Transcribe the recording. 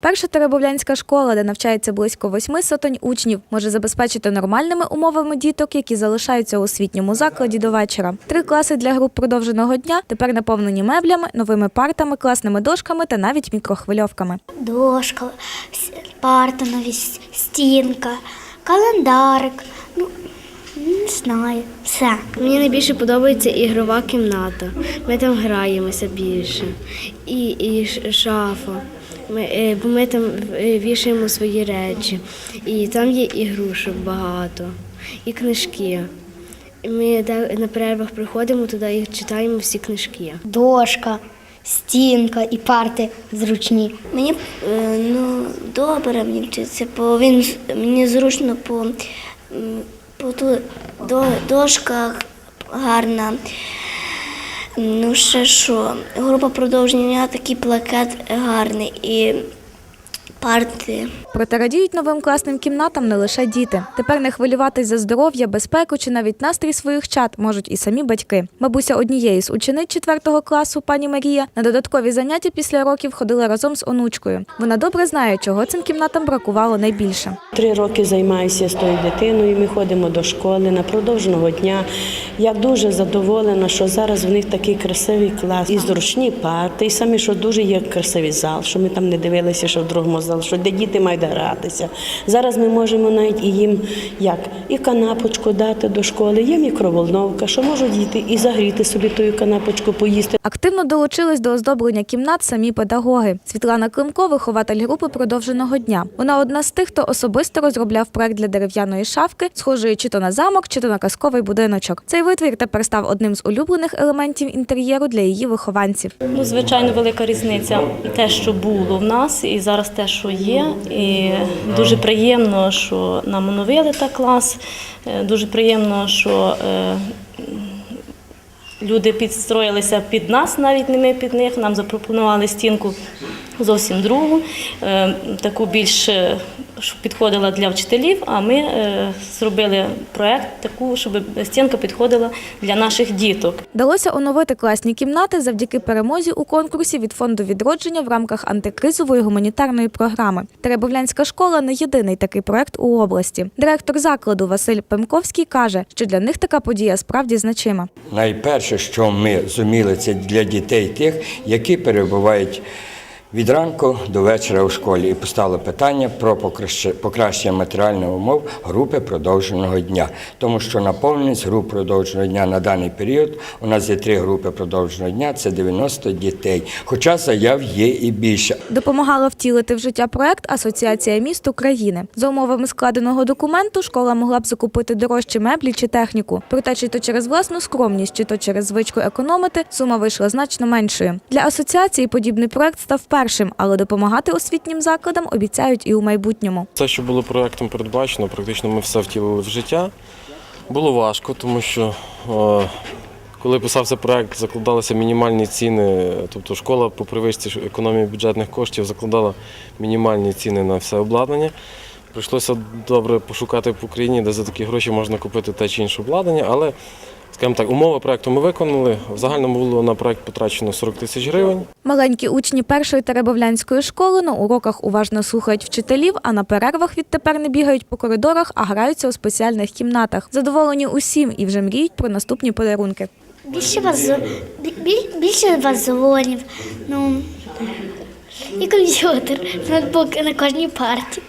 Перша Теребовлянська школа, де навчається близько восьми сотень учнів, може забезпечити нормальними умовами діток, які залишаються у освітньому закладі до вечора. Три класи для груп продовженого дня тепер наповнені меблями, новими партами, класними дошками та навіть мікрохвильовками. дошка, парта нові, стінка, календарик. Ну, не знаю, все. Мені найбільше подобається ігрова кімната. Ми там граємося більше. І, і шафа. Ми, е, бо ми там е, вішаємо свої речі. І там є ігрушок багато, і книжки. І Ми на перервах приходимо туди і читаємо всі книжки. Дошка, стінка і парти зручні. Мені е, ну, добре мені вчиться, бо він мені зручно по, по ту, до, дошках гарна. Ну, ще що, група продовження, такий плакат гарний. І парти. Проте радіють новим класним кімнатам не лише діти. Тепер не хвилюватись за здоров'я, безпеку чи навіть настрій своїх чат можуть і самі батьки. Бабуся однієї з учениць 4 класу, пані Марія, на додаткові заняття після років ходила разом з онучкою. Вона добре знає, чого цим кімнатам бракувало найбільше. Три роки займаюся з тою дитиною. Ми ходимо до школи на продовженого дня. Я дуже задоволена, що зараз в них такий красивий клас, і зручні парти, і самі, що дуже є красивий зал, що ми там не дивилися, що в другому залі, що де діти мають гратися. Зараз ми можемо навіть і їм як і канапочку дати до школи, є мікроволновка, що можуть діти і загріти собі тою канапочку, поїсти. Активно долучились до оздоблення кімнат самі педагоги. Світлана Климко, вихователь групи продовженого дня. Вона одна з тих, хто особисто розробляв проект для дерев'яної шафки, схожої чи то на замок, чи то на казковий будиночок. Цей витвір тепер став одним з улюблених елементів інтер'єру для її вихованців. Ну, звичайно, велика різниця те, що було в нас, і зараз те, що є. І дуже приємно, що нам оновили так клас. Е, Дуже приємно, що е, люди підстроїлися під нас, навіть не ми під них. Нам запропонували стінку зовсім другу, е, таку більш підходила для вчителів. А ми е, зробили проект таку, щоб стінка підходила для наших діток. Вдалося оновити класні кімнати завдяки перемозі у конкурсі від фонду відродження в рамках антикризової гуманітарної програми. Теребовлянська школа не єдиний такий проект у області. Директор закладу Василь Пемковський каже, що для них така подія справді значима. Найперше, що ми зуміли, це для дітей тих, які перебувають від ранку до вечора у школі. І постало питання про покращ- покращення матеріальних умов групи продовженого дня. Тому що наповненість груп продовженого дня на даний період у нас є три групи продовженого дня, це 90 дітей. Хоча заяв є і більше. Допомагала втілити в життя проект Асоціація міст України. За умовами складеного документу школа могла б закупити дорожчі меблі чи техніку. Проте, чи то через власну скромність, чи то через звичку економити, сума вийшла значно меншою. Для асоціації подібний проект став першим, але допомагати освітнім закладам обіцяють і у майбутньому. Це, що було проектом передбачено, практично ми все втілили в життя. Було важко, тому що е, коли писався проект, закладалися мінімальні ціни. Тобто школа по привичці економії бюджетних коштів закладала мінімальні ціни на все обладнання. Прийшлося добре пошукати по Україні, де за такі гроші можна купити те чи інше обладнання, але, скажімо так, умови проекту ми виконали. В загальному було на проект потрачено 40 тисяч гривень. Маленькі учні першої Теребовлянської школи на уроках уважно слухають вчителів, а на перервах відтепер не бігають по коридорах, а граються у спеціальних кімнатах. Задоволені усім і вже мріють про наступні подарунки. Більше бі- біль- більше вазонів, ну і комп'ютер, ноутбук на кожній парті.